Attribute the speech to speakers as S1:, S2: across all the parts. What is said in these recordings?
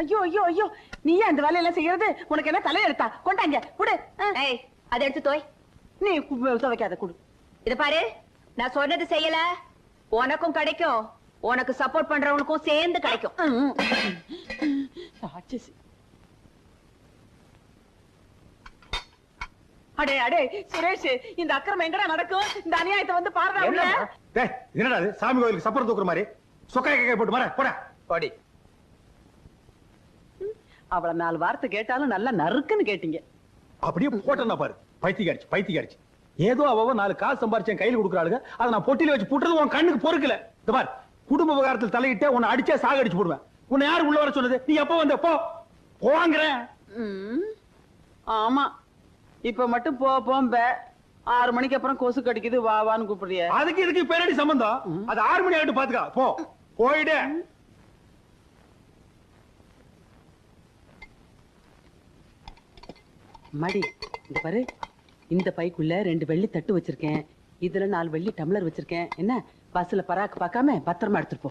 S1: ஐயோ ஐயோ ஐயோ. நீ ஏன் அந்த வேலையெல்லாம் செய்யறது உனக்கு என்ன தலையெழுத்தா? கொண்டாங்க குடு.
S2: ஏய் அதை எடுத்து தோய்.
S1: நீ துவைக்காத குடு.
S2: இது பாரு நான் சொன்னது செய்யல. உனக்கும் கிடைக்கும். உனக்கு சப்போர்ட் பண்றவனுக்கும் சேர்ந்து கிடைக்கும்.
S1: அடே அடே சுரேஷ் இந்த அக்கிரமம் எங்கடா நடக்கும்? இந்த அநியாயத்தை வந்து பாருடா
S3: என்னடா அது சாமி கோயிலுக்கு சப்பரம் தூக்குற மாதிரி. சொக்காய கேக்க போட்டு மாற போடா.
S4: பாடி.
S1: அவள நாலு வார்த்தை கேட்டாலும் நல்லா நறுக்குன்னு கேட்டீங்க.
S3: அப்படியே போட்டா பாரு. பைத்தியக்காரிச்சு பைத்தியக்காரிச்சு. ஏதோ அவ நாலு காசு சம்பாரிச்சேன் கையில கொடுக்குறாளுங்க. அதை நான் பொட்டில வச்சு புட்டுறது உன் கண்ணுக்கு பொறுக்கல. இந்த பார் குடும்ப விவகாரத்தில் தலையிட்டே உன்னை அடிச்சே சாகடிச்சு போடுவேன். உன்னை யாரு உள்ள வர சொன்னது? நீ எப்ப வந்த? போ. போங்கிறேன்.
S1: ஆமா. இப்ப மட்டும் போ போம்ப. ஆறு மணிக்கு அப்புறம் கொசு கடிக்குது வா வான்னு கூப்பிடுறிய.
S3: அதுக்கு இதுக்கு பேரடி சம்பந்தம்? அது ஆறு மணி ஆகிட்டு பாத்துக்கா. போ. போயிடு.
S1: மடி இந்த பாரு. இந்த பைக்குள்ள ரெண்டு வெள்ளி தட்டு வச்சிருக்கேன். இதுல நாலு வெள்ளி டம்ளர் வச்சிருக்கேன். என்ன? பஸ்ல பராக்கு பார்க்காம பத்திரமா எடுத்துட்டு போ.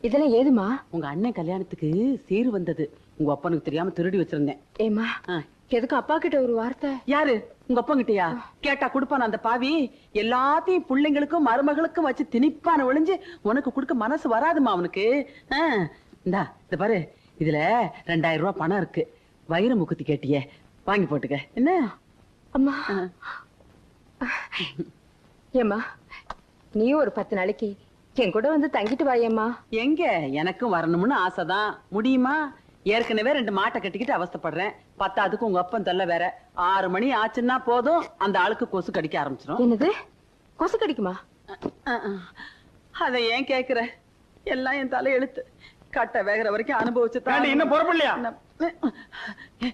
S5: இதெல்லாம் ஏதுமா
S1: உங்க அண்ணன் கல்யாணத்துக்கு சீர் வந்தது. உங்க அப்பனுக்கு தெரியாம திருடி வச்சிருந்தேன்.
S5: ஏமா. எதுக்கு அப்பா கிட்ட ஒரு வார்த்தை?
S1: யாரு? உங்க அப்பங்கிட்டயா? கேட்டா குடுப்பான் அந்த பாவி. எல்லாத்தையும் பிள்ளைங்களுக்கும் மருமகளுக்கும் வச்சு திணிப்பான ஒளிஞ்சு உனக்கு கொடுக்க மனசு வராதுமா அவனுக்கு. இந்தா இந்த பாரு. இதுல ரெண்டாயிரம் ரூபாய் பணம் இருக்கு. வயிறு முக்குத்தி கேட்டியே. வாங்கி போட்டுக்க. என்ன?
S5: அம்மா. ஏம்மா நீ ஒரு பத்து நாளைக்கு என் கூட வந்து தங்கிட்டு வாயேம்மா.
S1: எங்க? எனக்கும் வரணும்னு ஆசைதான். முடியுமா? ஏற்கனவே ரெண்டு மாட்டை கட்டிக்கிட்டு அவஸ்தைப்படுறேன். பத்தாதுக்கு உங்க அப்பன் தொல்லை வேற. ஆறு மணி ஆச்சுன்னா போதும். அந்த ஆளுக்கு கொசு கடிக்க ஆரம்பிச்சிடும்
S5: என்னது? கொசு கடிக்குமா?
S1: அத ஏன் கேக்குற? எல்லாம் என் தலை எழுத்து. கட்ட வேகிற வரைக்கும் அனுபவிச்சு
S3: ஏண்டி, இன்னும் புறப்படலையா?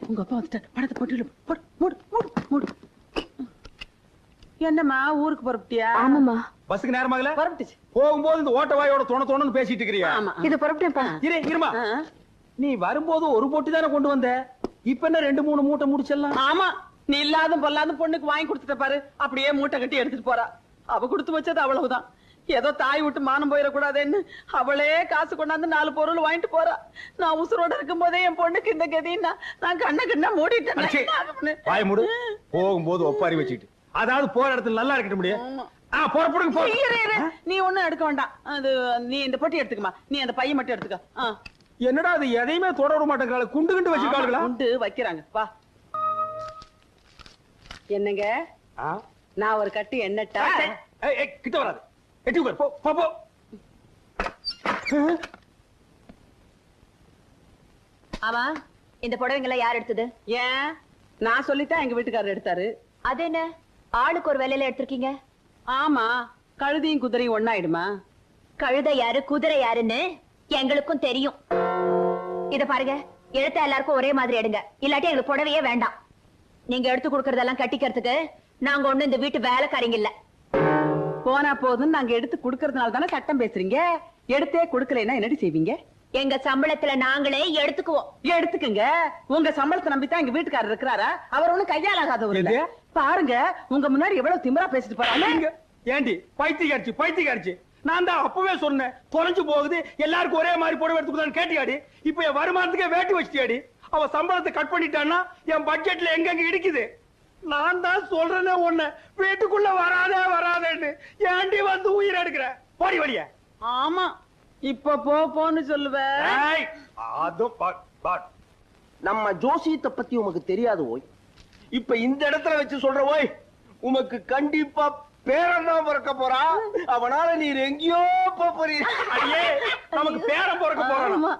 S1: உங்க அப்பா வந்துட்டார். படத்தை போட்டு போடு மூடு மூடு மூடு. என்னம்மா ஊருக்கு புறப்பட்டியா
S5: ஆமாம்மா.
S3: பஸ்ஸுக்கு நேரமாகல
S1: புறப்பட்டுச்சு.
S3: போகும்போது இந்த ஓட்ட வாயோட தொண தொணன்னு பேசிட்டு இருக்கிறியா?
S1: ஆமா.
S5: இது புறப்பட்டேன்ப்பா.
S3: இரு இருமா. நீ வரும்போது ஒரு பொட்டி தானே கொண்டு வந்த? இப்ப என்ன ரெண்டு மூணு மூட்டை முடிச்சிடலாம்
S1: ஆமா. நீ இல்லாத பொல்லாத பொண்ணுக்கு வாங்கி கொடுத்துட்ட பாரு. அப்படியே மூட்டை கட்டி எடுத்துட்டு போறா. அவ கொடுத்து வச்சது அவ்வளவுதான். ஏதோ தாய் விட்டு மானம் போயிடக்கூடாதுன்னு அவளே காசு கொண்டாந்து நாலு பொருள் வாங்கிட்டு போறா. நான் உசுரோட இருக்கும் போதே என் பொண்ணுக்கு இந்த கதின்னா நான் கண்ண கண்ணா மூடிட்டேன்.
S3: வாய் மூடு. போகும்போது ஒப்பாரி வச்சுக்கிட்டு. அதாவது போற இடத்துல நல்லா இருக்கட்டும் முடியும்.
S1: நீ ஒண்ணும் எடுக்க வேண்டாம். அது நீ இந்த பொட்டி எடுத்துக்கமா நீ அந்த பையன் மட்டும் எடுத்துக்க.
S3: என்னடா அது எதையுமே தொட விட குண்டு குண்டு வச்சிருக்காளுங்களா
S1: ஆமா, உண்டு வைக்கிறாங்க. வா. என்னங்க? நான் ஒரு கட்டு
S3: ஏய், கிட்ட வராது. எட்டி உட்கார். போ போ போ.
S2: ஆமா இந்த புடவைங்களை யார் எடுத்தது?
S1: ஏன்? நான் சொல்லித்தான் எங்க வீட்டுக்காரர் எடுத்தாரு.
S2: அது என்ன? ஆளுக்கு ஒரு வேலையில எடுத்திருக்கீங்க?
S1: ஆமா கழுதியும் குதிரையும் ஒண்ணாயிடுமா?
S2: கழுதை யாரு குதிரை யாருன்னு எங்களுக்கும் தெரியும். இத பாருங்க எடுத்த எல்லாருக்கும் ஒரே மாதிரி எடுங்க. இல்லாட்டி எங்களுக்கு புடவையே வேண்டாம். நீங்க எடுத்து கொடுக்கறதெல்லாம் கட்டிக்கிறதுக்கு நாங்க ஒண்ணு இந்த வீட்டு வேலைக்காரிங்க இல்ல.
S1: போனா போதும் நாங்க எடுத்து குடுக்கறதுனால தானே சட்டம் பேசுறீங்க? எடுத்தே குடுக்கலைன்னா என்னடி செய்வீங்க?
S2: எங்க சம்பளத்துல நாங்களே எடுத்துக்குவோம்.
S1: எடுத்துக்கங்க. உங்க சம்பளத்தை நம்பித்தான் எங்க வீட்டுக்காரர் இருக்கிறாரா? அவர் ஒண்ணும்
S3: எது?
S1: பாருங்க உங்க முன்னாடி எவ்வளவு திமிரா பேசிட்டு போறாங்க
S3: ஏண்டி? பைத்தியக்காரிச்சு பைத்தியக்காரிச்சு நான் தான் அப்பவே சொன்னேன் தொலைஞ்சு போகுது எல்லாருக்கும் ஒரே மாதிரி புடவை எடுத்துக்கிட்டான்னு கேட்டியாடி? இப்ப என் வருமானத்துக்கே வேட்டி வச்சிட்டியாடி? அவ சம்பளத்தை கட் பண்ணிட்டான்னா என் பட்ஜெட்ல எங்கெங்க இடிக்குது? நான் தான் சொல்றேனே உன்னை. வீட்டுக்குள்ள வராதே வராதேன்னு. ஏண்டி வந்து உயிர் எடுக்கிற? போடி வழிய
S1: ஆமா. இப்ப போ போன்னு சொல்லுவேன்
S3: அதுவும் பாட், பாட்.
S4: நம்ம ஜோசியத்தை பத்தி உமக்கு தெரியாது ஓய். இப்ப இந்த இடத்துல வச்சு சொல்ற ஓய் உமக்கு கண்டிப்பா பேரன் தான் பிறக்க போறா. அவனால நீர் எங்கேயோ
S3: அடியே நமக்கு பேரன் பிறக்க
S1: ஆமா.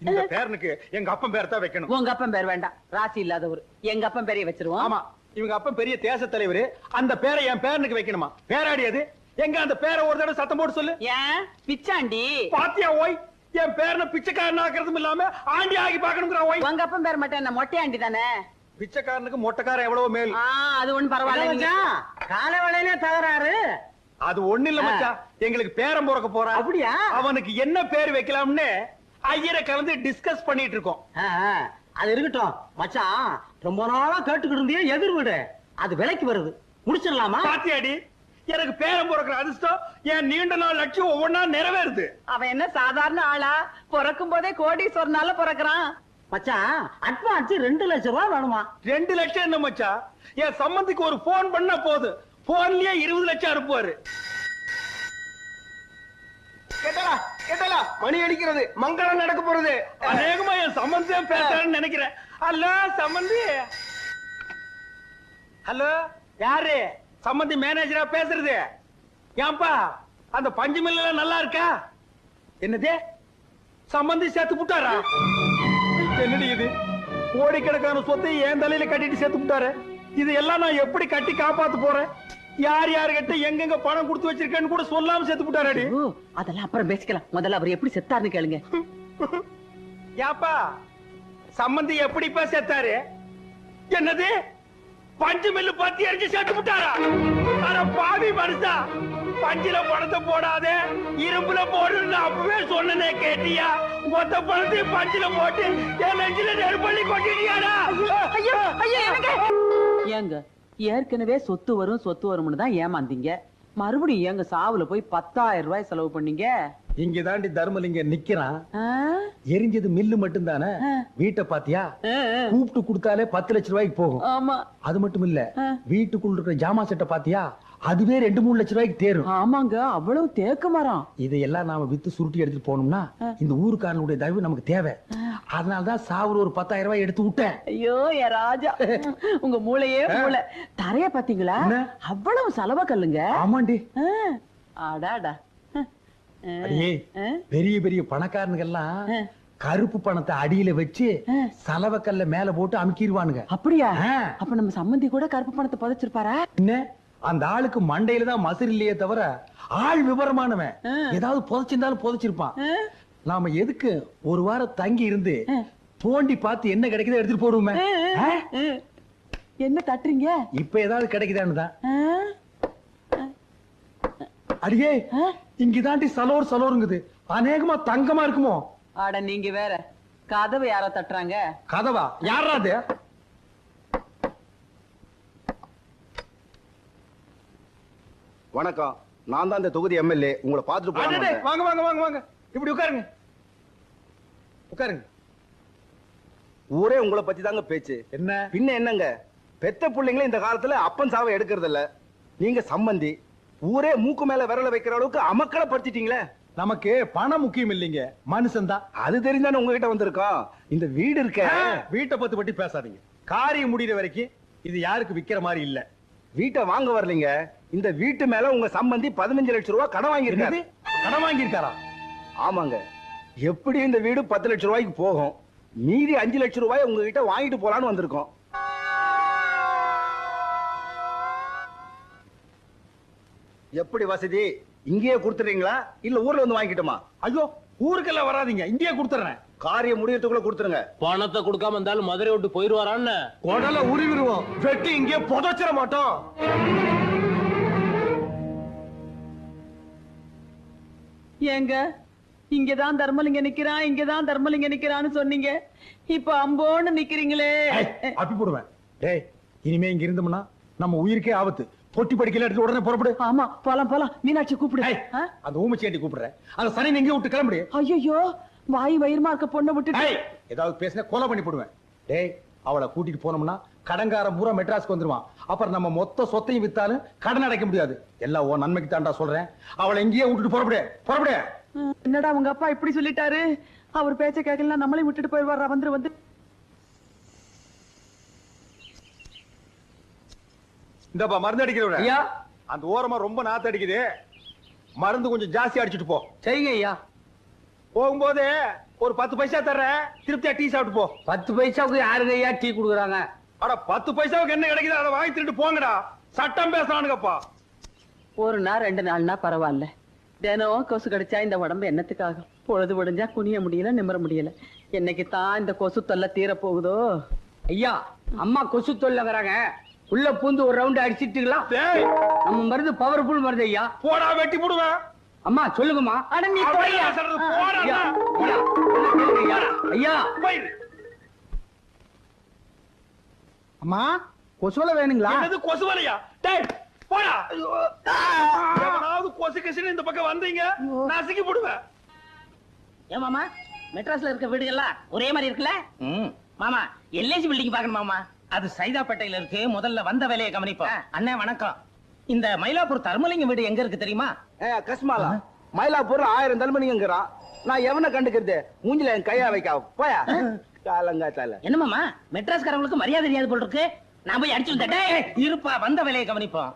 S3: இந்த பேரனுக்கு எங்க அப்பன் பேரை தான் வைக்கணும்.
S1: உங்க அப்பன் பேர் வேண்டாம். ராசி இல்லாதவர். எங்க அப்பன் பேரைய வச்சிருவோம்.
S3: ஆமா. இவங்க அப்பன் பெரிய தேச தலைவர். அந்த பேரை என் பேரனுக்கு வைக்கணுமா? பேராடி அது. எங்க அந்த பேரை ஒரு தடவை சத்தம் போட்டு சொல்லு.
S1: ஏன்? பிச்சாண்டி.
S3: பாத்தியா ஓய்? என் பேரனை பிச்சைக்காரன் ஆக்குறதும் இல்லாம ஆண்டி ஆகி பாக்கணுங்கிற ஓய்.
S1: உங்க அப்பன் பேர் மட்டும் என்ன மொட்டையாண்டி தானே?
S3: பிச்சைக்காரனுக்கு மொட்டைக்காரன் எவ்வளவு மேல்.
S1: ஆ அது ஒண்ணும் பரவாயில்ல.
S4: காலை வேலையிலே தகராறு.
S3: அது ஒண்ணு இல்ல மச்சான். எங்களுக்கு பேரன் பிறக்க போறான்
S4: அப்படியா?
S3: அவனுக்கு என்ன பேர் வைக்கலாம்னு ஐயரை கலந்து டிஸ்கஸ் பண்ணிட்டு இருக்கோம்
S4: அது இருக்கட்டும். மச்சான் ரொம்ப நாளா கேட்டுக்கிட்டு இருந்தியே எதிர் வீடு. அது விலைக்கு வருது. முடிச்சிடலாமா?
S3: பாத்தியாடி எனக்கு பேரம் பிறக்கிற அதிர்ஷ்டம் என் நீண்ட நாள் லட்சியம் ஒவ்வொன்னா நிறைவேறுது.
S1: அவன் என்ன சாதாரண ஆளா? பிறக்கும் போதே கோடீஸ்வரனால பிறக்கிறான்.
S6: மச்சான் அட்வான்ஸ் ரெண்டு லட்சம் ரூபாய் வேணுமா?
S3: ரெண்டு லட்சம் என்ன மச்சான்? என் சம்பந்திக்கு ஒரு போன் பண்ணா போதும் போன்லயே இருபது லட்சம் அனுப்புவாரு.
S4: கேட்டலா கேட்டலா மணி அடிக்கிறது மங்களம் நடக்க போறது.
S3: அநேகமா என் சம்பந்தியா பேசுறேன்னு நினைக்கிறேன். ஹலோ சம்பந்தி. ஹலோ யாரு? சம்பந்தி மேனேஜரா பேசுறது. ஏன்பா அந்த பஞ்சு மில்ல நல்லா இருக்கா? என்னது? சம்பந்தி சேர்த்து புட்டாரா? என்னடி இது? கோடிக்கணக்கான சொத்தை என் தலையில கட்டிட்டு சேர்த்து புட்டாரு. இது எல்லாம் நான் எப்படி கட்டி காப்பாத்து போறேன்? யார் யாருகிட்ட எங்கெங்க பணம் கொடுத்து வச்சிருக்கேன்னு கூட சொல்லாம சேர்த்து புட்டாரடி.
S1: ஓ அதெல்லாம் அப்புறம் பேசிக்கலாம். முதல்ல அவர் எப்படி செத்தாருன்னு கேளுங்க.
S3: ஏப்பா சம்பந்தி எப்படிப்பா செத்தாரு? என்னது? பஞ்சு மில்லு பத்தி அடிச்சு செத்து விட்டாரா அட பாவி மனுஷா பஞ்சில பணத்தை போடாதே இரும்புல போடுன்னு அப்பவே சொன்னனே கேட்டியா? மொத்த பணத்தையும் பஞ்சில போட்டு என் நெஞ்சில நெருப்பள்ளி கொட்டிட்டியாடா? ஐயோ ஐயோ
S1: ஏங்க ஏற்கனவே சொத்து வரும் சொத்து வரும்னு தான் ஏமாந்தீங்க. மறுபடியும் ஏங்க சாவுல போய் பத்தாயிரம் ரூபாய் செலவு பண்ணீங்க?
S3: இங்க தாண்டி தர்மலிங்க நிக்கிறான்? எரிஞ்சது மில்லு மட்டும் தானே வீட்டை பாத்தியா. கூப்பிட்டு கொடுத்தாலே பத்து லட்சம் ரூபாய்க்கு போகும்.
S1: ஆமா.
S3: அது மட்டும் இல்ல. வீட்டுக்குள்ள இருக்கிற ஜாமா செட்டை பாத்தியா? அதுவே ரெண்டு மூணு லட்சம் ரூபாய்க்கு தேரும்.
S1: ஆமாங்க அவ்வளவு தேக்க மரம்.
S3: இதையெல்லாம் நாம வித்து சுருட்டி எடுத்துட்டு போனோம்னா இந்த ஊருக்காரனுடைய தயவு நமக்கு தேவை. அதனாலதான் சாவுல ஒரு பத்தாயிரம் ரூபாய் எடுத்து விட்டேன்.
S1: ஐயோ என் ராஜா. உங்க மூளையே மூளை. தரைய பாத்தீங்களா? அவ்வளவு செலவ கல்லுங்க.
S3: ஆமாண்டி.
S1: ஆ, அடாடா. ஆ,
S3: அடியே
S1: ஆ.
S3: பெரிய பெரிய பணக்காரனுங்கெல்லாம் கருப்பு பணத்தை அடியில வச்சு சலவக்கல்ல மேல போட்டு அமுக்கிடுவானுங்க
S1: அப்படியா. அப்ப நம்ம சம்மந்தி கூட கருப்பு பணத்தை புதைச்சிருப்பாரா?
S3: என்ன? அந்த ஆளுக்கு மண்டையில தான் மசுர் இல்லையே தவிர ஆள் விவரமானவன். ஏதாவது புதைச்சிருந்தாலும் புதைச்சிருப்பான். நாம எதுக்கு ஒரு வாரம் தங்கி இருந்து தோண்டி பார்த்து என்ன கிடைக்குதோ எடுத்துட்டு போடுவோமே?
S1: என்ன தட்டுறீங்க?
S3: இப்ப ஏதாவது கிடைக்குதான்னு தான்? அடியே இங்கதாண்டி சலோர் சலோருங்குது. அநேகமா தங்கமா இருக்குமோ?
S1: அட நீங்க வேற. கதவு யாரோ தட்டுறாங்க.
S3: கதவா? யாரா அது?
S4: வணக்கம். நான் தான் இந்த தொகுதி எம்எல்ஏ. உங்களை பார்த்துட்டு
S3: வாங்க வாங்க வாங்க வாங்க. இப்படி உட்காருங்க. உட்காருங்க.
S4: ஊரே உங்களை பத்தி தாங்க பேச்சு.
S3: என்ன?
S4: பின்ன என்னங்க? பெத்த பிள்ளைங்களே இந்த காலத்துல அப்பன் சாவை எடுக்கிறது இல்ல நீங்க சம்பந்தி. ஊரே மூக்கு மேல விரல வைக்கிற அளவுக்கு அமக்களை படுத்திட்டீங்களே.
S3: நமக்கு பணம் முக்கியம் இல்லைங்க. மனுஷன் தான்.
S4: அது தெரிஞ்சானே உங்ககிட்ட வந்திருக்கோம் இந்த வீடு இருக்க.
S3: வீட்டை பத்தி பத்தி பேசாதீங்க. காரியம் முடியிற வரைக்கும் இது யாருக்கு விக்கிற மாதிரி இல்ல.
S4: வீட்டை வாங்க வரலீங்க. இந்த வீட்டு மேல உங்க சம்பந்தி பதினஞ்சு லட்சம் ரூபாய் கடன் வாங்கியிருக்காரு.
S3: கடன் வாங்கியிருக்காரா?
S4: ஆமாங்க. எப்படி இந்த வீடு பத்து லட்சம் ரூபாய்க்கு போகும்? மீதி அஞ்சு லட்சம் ரூபாய் உங்ககிட்ட வாங்கிட்டு போலான்னு வந்திருக்கோம். எப்படி வசதி? இங்கேயே கொடுத்துறீங்களா இல்ல ஊர்ல வந்து வாங்கிக்கிட்டுமா?
S3: ஐயோ ஊருக்கெல்லாம் வராதீங்க. இங்கேயே கொடுத்துறேன்.
S4: காரியம் முடியறதுக்குள்ள கொடுத்துருங்க.
S7: பணத்தை கொடுக்காம இருந்தாலும் மதுரை விட்டு போயிருவாரான்னு
S3: உடல உருவிடுவோம். வெட்டி இங்கே புதைச்சிட மாட்டோம்.
S1: ஏங்க இங்கதான் தர்மலிங்க நிக்கிறான் இங்கதான் தர்மலிங்க நிக்கிறான்னு சொன்னீங்க. இப்ப அம்போன்னு நிக்கிறீங்களே.
S3: ஏய், அப்பி போடுவேன் டேய் இனிமே இங்க இருந்தோம்னா நம்ம உயிருக்கே ஆபத்து. பொட்டி படிக்கல எடுத்து உடனே புறப்படு.
S1: ஆமா போலாம் போலாம். மீனாட்சி கூப்பிடு.
S3: அந்த ஊமச்சியாண்டி கூப்பிடுறேன். அந்த சனி நீங்க விட்டு கிளம்புடி.
S1: ஐயோ வாய் வயிறுமா இருக்க பொண்ணை
S3: ஏய், ஏதாவது பேசினா கொலை பண்ணி போடுவேன். டேய் அவளை கூட்டிட்டு போனோம்னா கடன்காரன் பூரா மெட்ராஸ்க்கு வந்துருவான். அப்புறம் நம்ம மொத்த சொத்தையும் வித்தாலும் கடன் அடைக்க முடியாது. எல்லாம் ஓ நன்மைக்கு தாண்டா சொல்றேன். அவளை இங்கேயே விட்டுட்டு புறப்படு புறப்படு.
S1: என்னடா உங்க அப்பா இப்படி சொல்லிட்டாரு? அவர் பேச்ச கேட்கலாம் நம்மளையும் விட்டுட்டு போயிடுவாரா? வந்து வந்து
S3: இந்தப்பா மருந்து அடிக்கிறவன
S6: ஐயா.
S3: அந்த ஓரமா ரொம்ப நாத்து அடிக்குது. மருந்து கொஞ்சம் ஜாஸ்தி அடிச்சிட்டு போ.
S6: சரிங்க ஐயா.
S3: போகும்போது ஒரு பத்து பைசா தர்றேன் திருப்தியா டீ சாப்பிட்டு போ.
S6: பத்து பைசாவுக்கு யாருங்க ஐயா டீ கொடுக்குறாங்க?
S3: அட பத்து பைசாவுக்கு என்ன கிடைக்குது அதை வாங்கி திருட்டு போங்கடா. சட்டம் பேசுறானுங்கப்பா.
S1: ஒரு நாள் ரெண்டு நாள்னா பரவாயில்ல. தினம் கொசு கடிச்சா இந்த உடம்பு என்னத்துக்காகும்? பொழுது விடிஞ்சா குனிய முடியல நிமிர முடியல. என்னைக்கு தான் இந்த கொசு தொல்லை தீர போகுதோ
S6: ஐயா அம்மா கொசு தொல்லைங்கிறாங்க உள்ள பூந்து ஒரு ரவுண்ட் அடிச்சிட்டுங்களா?
S3: டேய்.
S6: நம்ம மருந்து பவர்ஃபுல் மருந்து ஐயா.
S3: போடா வெட்டி போடுவேன்.
S6: அம்மா சொல்லுங்கம்மா.
S1: அட நீ
S6: ஐயா அம்மா கொசுவலை வேணுங்களா?
S3: என்னது கொசு வலையா டேய் போடா. எவனாவது கொசு கசுன்னு இந்த பக்கம் வந்தீங்க நசுக்கி போடுவேன்.
S6: ஏன் மாமா? மெட்ராஸ்ல இருக்க வீடுகள்லாம் ஒரே மாதிரி இருக்குல்ல? மாமா எல்ஐசி பில்டிங் பாக்கணும் மாமா. அது சைதாப்பேட்டையில இருக்கு. முதல்ல வந்த வேலையை கவனிப்போம். அண்ணே வணக்கம். இந்த மயிலாப்பூர் தர்மலிங்க வீடு எங்க இருக்கு தெரியுமா?
S4: கஸ்மாலா. மயிலாப்பூர்ல ஆயிரம் தல்மணிங்கிறான் நான் எவனை கண்டுக்கிறது? மூஞ்சில என் கையா வைக்க. போயா? காலங்காத்தால.
S6: என்ன மாமா மெட்ராஸ்காரங்களுக்கு மரியாதை தெரியாது போல் இருக்கு. நான் போய் அடிச்சு வந்துட்டேன். இருப்பா. வந்த வேலையை கவனிப்போம்.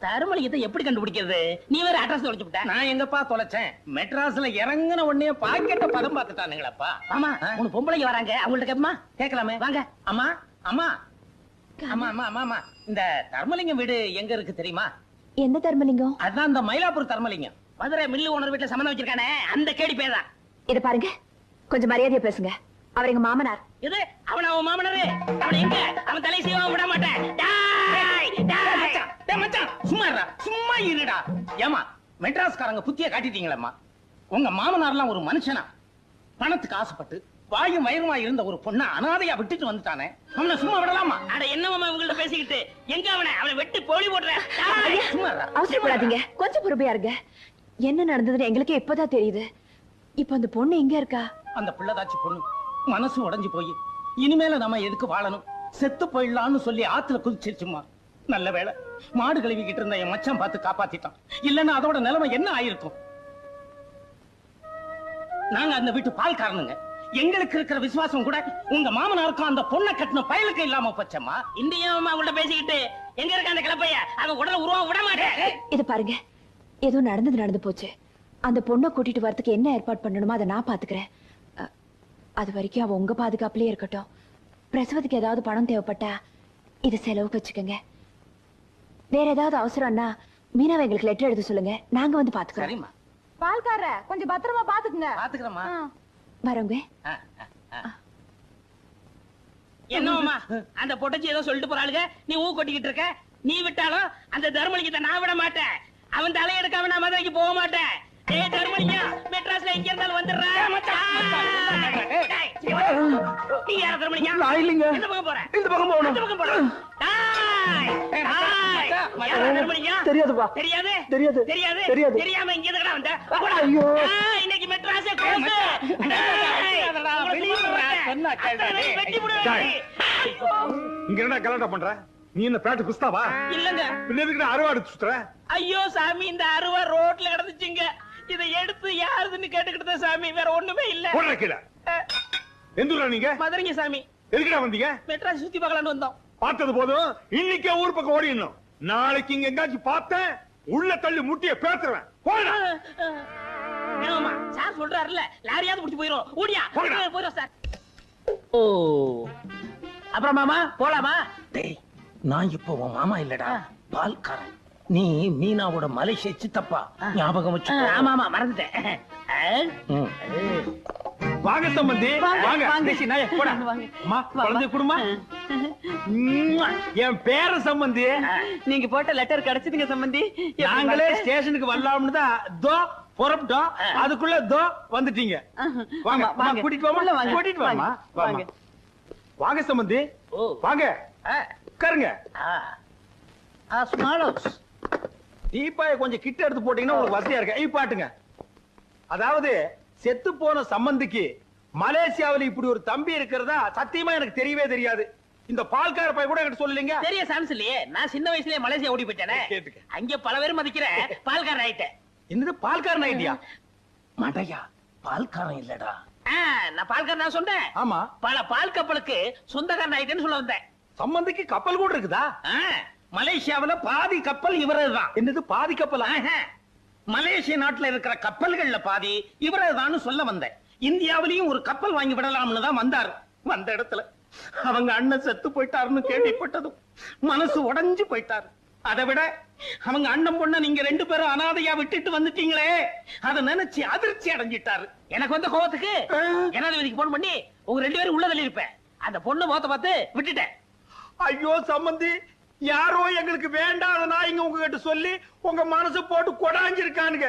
S6: தருமலிங்கத்தை எப்படி கண்டுபிடிக்கிறது? நீ வேற அட்ரஸ் தொலைச்சு விட்ட நான் எங்கப்பா தொலைச்சேன்? மெட்ராஸ்ல இறங்குன உடனே பாக்கெட்ட பதம் பார்த்துட்டானுங்களப்பா. ஆமா. உனக்கு பொம்பளைங்க வராங்க. அவங்கள்ட்ட கேப்பமா கேட்கலாமே. வாங்க. அம்மா அம்மா. அம்மா அம்மா அம்மா அம்மா இந்த தர்மலிங்கம் வீடு எங்க இருக்கு தெரியுமா?
S2: என்ன தர்மலிங்கம்?
S6: அதான் இந்த மயிலாப்பூர் தர்மலிங்கம். மதுரை மில்லு ஓனர் வீட்டுல சம்மந்தம் வச்சிருக்கானே அந்த கேடி பேதான்
S2: இத பாருங்க. கொஞ்சம் மரியாதையா பேசுங்க. அவர் எங்க மாமனார்.
S6: இது அவன் அவன் மாமனாரு? அவன் எங்க? அவன் தலை செய்வான் விட மாட்டேன். டேய், டேய். டேய் மச்சான், சும்மா இருடா, சும்மா இருடா. ஏமா மெட்ராஸ்காரங்க புத்திய காட்டிட்டீங்களம்மா. உங்க மாமனார்லாம் ஒரு மனுஷனா? பணத்துக்கு ஆசைப்பட்டு வாயும் வயிறுமா இருந்த ஒரு பொண்ண அனாதையா விட்டுட்டு வந்துட்டானே. அவனை சும்மா விடலாமா? அட என்னமாமா இவங்கள்ட்ட பேசிக்கிட்டு? எங்க அவனை? அவனை வெட்டி போலி போடுறேன் சும்மா இருடா.
S2: அவசரப்படாதீங்க. கொஞ்சம் பொறுமையா இருங்க. என்ன நடந்ததுன்னு எங்களுக்கு இப்பதான் தெரியுது. இப்ப அந்த பொண்ணு எங்க இருக்கா?
S6: அந்த பிள்ளைதாச்சி பொண்ணு. மனசு உடைஞ்சு போய். இனிமேல நம்ம எதுக்கு வாழணும்? செத்து போயிடலாம்னு சொல்லி ஆத்துல குதிச்சிருச்சுமா நல்ல வேளை. மாடு கழுவிக்கிட்டு இருந்த என் மச்சான் பார்த்து காப்பாத்திட்டான். இல்லன்னா அதோட நிலைமை என்ன ஆயிருக்கும்? நாங்க அந்த வீட்டு பால்காரனுங்க. எங்களுக்கு இருக்கிற விசுவாசம் கூட உங்க மாமனாருக்கும் அந்த பொண்ணை கட்டின பயலுக்கு இல்லாம போச்சம்மா. இந்தியாவும் அவங்கள்ட்ட பேசிக்கிட்டு எங்க இருக்க அந்த கிளப்பைய? அவன் உடல உருவா விட மாட்டேன்.
S2: இது பாருங்க ஏதோ நடந்தது நடந்து போச்சு. அந்த பொண்ணை கூட்டிட்டு வரதுக்கு என்ன ஏற்பாடு பண்ணணுமோ அதை நான் பாத்துக்கிறேன். அது வரைக்கும் அவ உங்க பாதுகாப்புலயே இருக்கட்டும். பிரசவத்துக்கு ஏதாவது பணம் தேவைப்பட்டா இது செலவுக்கு வச்சுக்கோங்க. வேற ஏதாவது அவசரம்னா மீனாவை எங்களுக்கு லெட்டர் எழுத சொல்லுங்க. நாங்க வந்து பாத்துக்கிறோம்.
S5: பால்கார கொஞ்சம் பத்திரமா பாத்துக்குங்க.
S6: பாத்துக்கிறேம்மா.
S2: வரோங்க.
S6: என்னம்மா அந்த பொட்டச்சி ஏதோ சொல்லிட்டு போறாளுங்க? நீ ஊ கொட்டிக்கிட்டு இருக்க. நீ விட்டாலும் அந்த தர்மலிங்கத்தை நான் விட மாட்டேன். அவன் தலையெடுக்காம நான் மதுரைக்கு போக மாட்டேன். ஏய் தர்மலிங்கம் மெட்ராஸ்ல எங்க இருந்தாலும் வந்துடுறேன் நீ யார தர்மலிங்கம்
S4: நான் இல்லைங்க.
S6: எந்த பக்கம் போற?
S4: இந்த பக்கம் போகணும்.
S6: எந்த பக்கம் போற டேய், டேய், யாரா தர்மலிங்கம்?
S4: தெரியாதுப்பா.
S6: தெரியாது?
S4: தெரியாது.
S6: தெரியாது. தெரியாம இங்க எதுக்குடா வந்த.
S4: ஐயோ.
S3: இங்க என்ன கலாட்டா பண்ற? நீ என்ன பேட்டு குஸ்தாவா?
S6: இல்லங்க.
S3: பின்ன எதுக்கு அறுவாடு சுத்துற?
S6: ஐயோ சாமி இந்த அருவா ரோட்ல கிடந்துச்சுங்க. இதை எடுத்து யாருதுன்னு கேட்டுக்கிட்டு சாமி வேற ஒண்ணுமே இல்ல.
S3: போடுற கீழே. எந்த ஊரா நீங்க?
S6: மதுரைங்க சாமி.
S3: எதுக்குடா வந்தீங்க?
S6: மெட்ராஸ் சுத்தி பார்க்கலாம்னு வந்தோம்.
S3: பார்த்தது போதும். இன்னைக்கே ஊர் பக்கம் ஓடிடணும். நாளைக்கு இங்க எங்காச்சும் பார்த்தேன். உள்ள தள்ளி முட்டிய போடா.
S6: ஏமாமா சார் சொல்றாருல்ல லாரியாவது பிடிச்சு போயிரும். ஓடியா. போயிரும் சார். ஓ. அப்புறம் மாமா போலாமா? டேய் நான் இப்போ உன் மாமா இல்லடா. பால்காரன். நீ மீனாவோட மலேசிய சித்தப்பா. ஞாபகம் வச்சு ஆமா ஆமா மறந்துட்டேன்.
S3: வாங்க சம்பந்தி. வாங்க குழந்தை குடுமா. என் பேர சம்பந்தி.
S1: நீங்க போட்ட லெட்டர் கிடைச்சதுங்க சம்பந்தி.
S3: நாங்களே? ஸ்டேஷனுக்கு வரலாம்னு தான். தோ புறப்பட்டோம். அதுக்குள்ள தோ வந்துட்டீங்க. வாங்க
S1: வாங்க.
S3: கூட்டிட்டு வாமா
S1: வாங்க.
S3: கூட்டிட்டு வாமா.
S1: வாங்க. வாங்க.
S3: சம்பந்தி. வாங்க. உட்காருங்க.
S6: house.
S3: தீபாய கொஞ்சம் கிட்ட எடுத்து போட்டீங்கன்னா உங்களுக்கு வசதியா இருக்கு. இப்ப பாட்டுங்க. அதாவது செத்து போன சம்பந்திக்கு மலேசியாவுல இப்படி ஒரு தம்பி இருக்கிறதா சத்தியமா எனக்கு தெரியவே தெரியாது. இந்த பால்கார பைய கூட என்கிட்ட சொல்லலீங்க.
S6: பெரிய சான்ஸ் இல்லையே. நான் சின்ன வயசுலயே மலேசியா ஓடி போயிட்டேனே. அங்க பல பேர் மதிக்கிற பால்காரன் ஆயிட்டேன்.
S3: என்னது பால்காரன் ஐடியா
S6: மடையா பால்காரன் இல்லடா. நான் பால்காரன் நான் சொன்னேன்.
S3: ஆமா.
S6: பல பால் கப்பலுக்கு சொந்தக்காரன் ஆயிட்டேன்னு சொல்ல வந்தேன்.
S3: சம்பந்திக்கு கப்பல் கூட இருக்குதா?
S6: மலேசியாவுல பாதி கப்பல் இவரதுதான்
S3: என்னது பாதி கப்பலா.
S6: மலேசிய நாட்டுல இருக்கிற கப்பல்கள்ல பாதி இவரதுதான் சொல்ல வந்தேன். இந்தியாவிலையும் ஒரு கப்பல் வாங்கி விடலாம்னு தான் வந்தாரு. வந்த இடத்துல அவங்க அண்ணன் செத்து போயிட்டாருன்னு கேள்விப்பட்டதும் மனசு உடைஞ்சு போயிட்டாரு. அதை விட அவங்க அண்ணன் பொண்ண நீங்க ரெண்டு பேரும் அனாதையா விட்டுட்டு வந்துட்டீங்களே அதை நினைச்சு அதிர்ச்சி அடைஞ்சிட்டாரு. எனக்கு வந்த கோவத்துக்கு ஜனாதிபதிக்கு போன் பண்ணி உங்க ரெண்டு பேரும் உள்ள இருப்பேன் அந்த பொண்ணு முகத்தை பார்த்து விட்டுட்டேன்.
S3: ஐயோ சம்பந்தி யாரோ எங்களுக்கு வேண்டாத நாய்ங்க உங்ககிட்ட சொல்லி உங்க மனசு போட்டு கொடாஞ்சிருக்கானுங்க.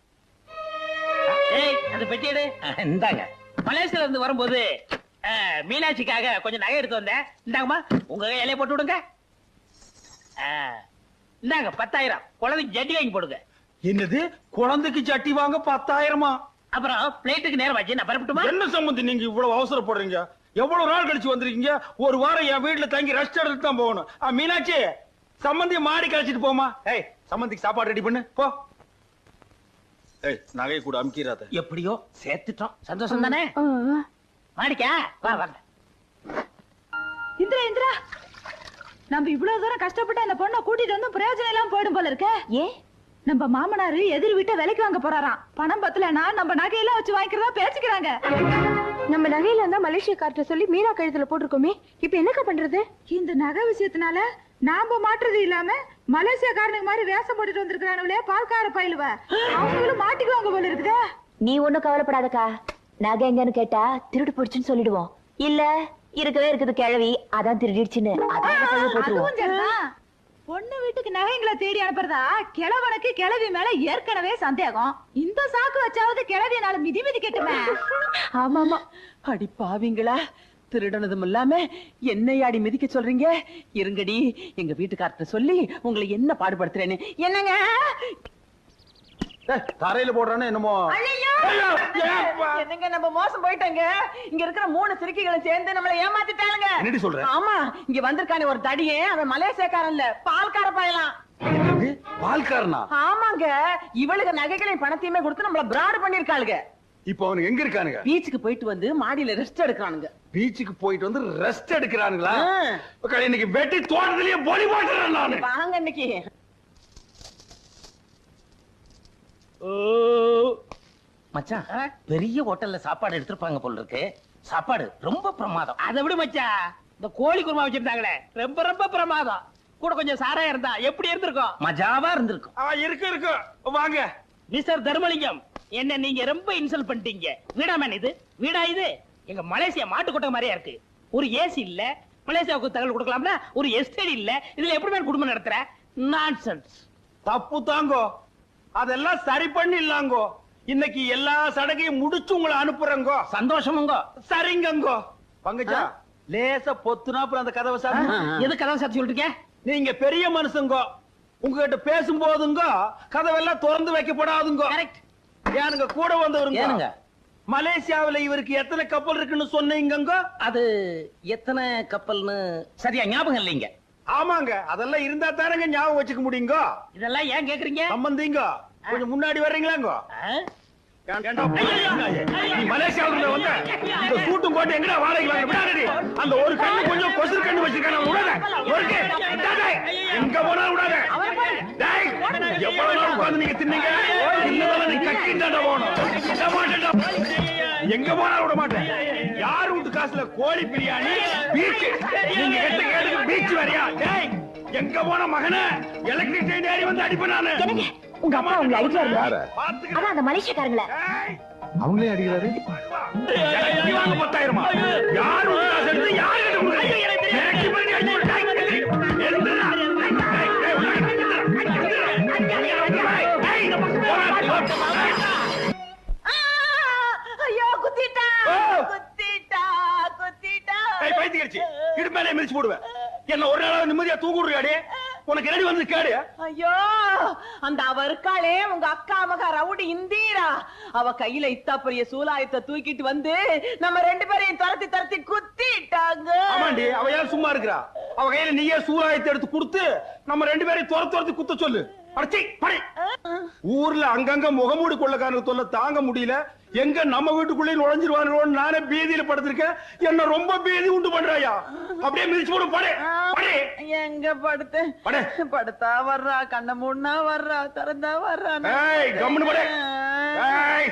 S6: ஏய் அந்த பெட்டி எடு. இந்தாங்க. மலேசியால இருந்து வரும்போது மீனாட்சிக்காக கொஞ்சம் நகை எடுத்து வந்தேன். இந்தாங்கம்மா உங்க இலைய போட்டு விடுங்க. இந்தாங்க பத்தாயிரம். குழந்தைக்கு ஜட்டி வாங்கி போடுங்க.
S3: என்னது? குழந்தைக்கு சட்டி வாங்க பத்தாயிரமா?
S6: அப்புறம் பிளேட்டுக்கு நேரம் ஆச்சு நான் பரப்பட்டுமா
S3: என்ன சம்பந்தி நீங்க இவ்வளவு அவசரப்படுறீங்க? எவ்வளவு நாள் கழிச்சு வந்திருக்கீங்க? ஒரு வாரம் என் வீட்டுல தங்கி ரெஸ்ட் எடுத்து தான் போகணும். ஆ, மீனாட்சி சம்பந்தி மாடி கழிச்சிட்டு போமா ஏய் சம்பந்திக்கு சாப்பாடு ரெடி பண்ணு. போ. ஏய் நகை கூட அமுக்கிறாத
S6: எப்படியோ சேர்த்துட்டோம். சந்தோஷம் தானே? மாடிக்கா வா வாங்க.
S2: இந்திரா இந்திரா. நம்ம இவ்வளவு தூரம் கஷ்டப்பட்டு அந்த பொண்ணை கூட்டிட்டு வந்து பிரயோஜனம் எல்லாம் போயிடும் போல இருக்க. ஏ நம்ம மாமனாரு எதிர் வீட்டை விலைக்கு வாங்க போறாராம். பணம் பத்தலனா நம்ம நகையெல்லாம் வச்சு வாங்கிக்கிறதா பேசிக்கிறாங்க.
S5: நம்ம நகையில இருந்தா மலேசியக்கார்ட்ட சொல்லி மீனா கழுத்துல போட்டிருக்கோமே. இப்ப என்னக்கா பண்றது?
S2: இந்த நகை விஷயத்தினால நாம மாட்டுறது இல்லாம மலேசியாக்காரனுக்கு மாதிரி வேஷம் போட்டுட்டு வந்திருக்கானுங்களே பால்கார பயிலுவ. அவங்களும் மாட்டிக்குவாங்க போல இருக்குதே.
S8: நீ ஒண்ணும் கவலைப்படாதக்கா. நகை எங்கன்னு கேட்டா திருடு போடுச்சுன்னு சொல்லிடுவோம். இல்ல இருக்கவே இருக்குது கிழவி. அதான் திருடிடுச்சுன்னு. அதான் போட்டுருவோம்.
S2: பொண்ணு வீட்டுக்கு நகைங்களை தேடி அனுப்புறதா? கிழவனுக்கு கிழவி மேல ஏற்கனவே சந்தேகம். இந்த சாக்கு வச்சாவது கிழவியனால மிதி மிதி கெட்டுமே.
S5: ஆமா ஆமா
S1: அடி பாவிங்களா. திருடனதும் இல்லாம என்னையாடி மிதிக்க சொல்றீங்க? இருங்கடி எங்க வீட்டுக்கார்ட்ட சொல்லி உங்களை என்ன பாடுபடுத்துறேன்னு. என்னங்க?
S3: தரையில போடுறானே என்னமோ.
S1: என்னங்க நம்ம மோசம் போயிட்டோங்க. இங்க இருக்கிற மூணு சிறுக்கிகளும் சேர்ந்து நம்மள ஏமாத்திட்டாளுங்க.
S3: என்னடி சொல்ற?
S1: ஆமா இங்க வந்திருக்கானே ஒரு தடியே அவன் மலேசியக்காரன் இல்ல பால்கார பாயலாம்?
S3: பால்காரனா?
S1: ஆமாங்க இவளுக்கு நகைகளையும் பணத்தையுமே கொடுத்து நம்மள பிராடு பண்ணிருக்காளுங்க
S3: இப்ப அவனுக்கு எங்க இருக்கானுங்க?
S1: பீச்சுக்கு போயிட்டு வந்து மாடியில ரெஸ்ட் எடுக்கிறானுங்க.
S3: பீச்சுக்கு போயிட்டு வந்து ரெஸ்ட் எடுக்கிறானுங்களா? இன்னைக்கு வெட்டி தோட்டத்திலேயே பொலி போட்டுறேன் நானு.
S1: வாங்க இன்னைக்கு.
S6: மச்சான் பெரிய ஹோட்டல்ல சாப்பாடு எடுத்திருப்பாங்க போல இருக்கு. சாப்பாடு ரொம்ப பிரமாதம். அதை விட மச்சான் இந்த கோழி குருமா வச்சிருந்தாங்களே ரொம்ப ரொம்ப பிரமாதம். கூட கொஞ்சம் சாரா இருந்தா எப்படி இருந்திருக்கும்? மஜாவா இருந்திருக்கும்.
S3: ஆ, இருக்கு இருக்கு. வாங்க.
S6: மிஸ்டர் தர்மலிங்கம் என்ன நீங்க ரொம்ப இன்சல்ட் பண்ணிட்டீங்க. வீடா மேன் இது? வீடா இது? எங்க மலேசியா மாட்டு கொட்டை மாதிரியா இருக்கு. ஒரு ஏசி இல்ல மலேசியாவுக்கு தகவல் கொடுக்கலாம்னா ஒரு எஸ்டேட் இல்ல இதுல எப்படி மேன் குடும்பம் நடத்துற? நான்சென்ஸ்
S3: தப்பு தாங்கோ. அதெல்லாம் சரி பண்ணிடலாங்கோ இன்னைக்கு எல்லா சடங்கையும் முடிச்சு உங்களை அனுப்புறேங்கோ.
S6: சந்தோஷமுங்க.
S3: சரிங்கங்கோ. பங்கஜா லேசா பொத்துனாப்புல அந்த கதவை சார்
S6: எது கதவை சாத்தி சொல்லிட்டு?
S3: நீங்க பெரிய மனுஷங்கோ. உங்ககிட்ட பேசும்போதுங்க கதவெல்லாம் திறந்து வைக்கப்படாதுங்க.
S6: Correct.
S3: ஏனுங்க கூட வந்தவருங்க? மலேசியாவுல இவருக்கு எத்தனை கப்பல் இருக்குன்னு சொன்னீங்கங்க?
S6: அது எத்தனை கப்பல்னு சரியா ஞாபகம் இல்லைங்க.
S3: ஆமாங்க அதெல்லாம் இருந்தா தானங்க ஞாபகம் வச்சுக்க முடியுங்க.
S6: இதெல்லாம் ஏன் கேக்குறீங்க?
S3: சம்பந்திங்க கொஞ்சம் முன்னாடி வர்றீங்களாங்க மலேசியாவுல வந்த? இந்த சூட்டும் போட்டு எங்கடா வாடகை வாங்க? விடாதடி. அந்த ஒரு கண்ணு கொஞ்சம் கொசு கண்ணு வச்சிருக்கான விடாத. எங்க போனாலும் விடாத. டேய் எவ்வளவு நாள் உட்கார்ந்து நீங்க தின்னீங்க? இன்னும் நீ விட மாட்டேன்டா. எங்க போனாலும் விட மாட்டேன். யார் வீட்டு காசுல கோழி பிரியாணி பீச் நீங்க எட்டு கேட்டுக்கு பீச் வரியா டேய் எங்க போன மகனே? எலக்ட்ரிக் ட்ரெயின் ஏறி வந்து அடிப்பேன் நானு.
S8: உங்க அப்பா உங்களை அடிக்கிறாரு அதான் அந்த மலேசியக்காரங்கள.
S9: அவங்களே அடிக்கிறாரு?
S3: பத்தாயிரமா யார் என்ன ஒரு நாளாவது நிம்மதியா தூங்க விடுறியாடி? உனக்கு ரெடி வந்து கேடு?
S1: ஐயோ அந்த அவ இருக்காளே உங்க அக்கா மகா ரவுடி இந்தீரா. அவ கையில இத்தா பெரிய சூலாயத்தை தூக்கிட்டு வந்து நம்ம ரெண்டு பேரையும் துரத்தி துரத்தி குத்திட்டாங்க.
S3: ஆமாண்டி அவ ஏன் சும்மா இருக்கிறா? அவ கையில நீயே சூறாயத்தை எடுத்து கொடுத்து நம்ம ரெண்டு பேரையும் துர துரத்தி குத்த சொல்லு. ஊர்ல அங்கங்க முகமூடி கொள்ளக்காரங்க தொல்லை தாங்க முடியல. எங்க நம்ம வீட்டுக்குள்ளே நுழைஞ்சிருவானுங்களோன்னு நானே பீதியில படுத்திருக்கேன். என்ன ரொம்ப பீதி உண்டு பண்றாயா? அப்படியே மிதிச்சு போடு படை படை.
S1: எங்க படுத்து?
S3: படை.
S1: படுத்தா வர்றா கண்ண மூடனா வர்றா திறந்தா வர்றா.
S3: ஏய் கம்முனு படை. ஏய்.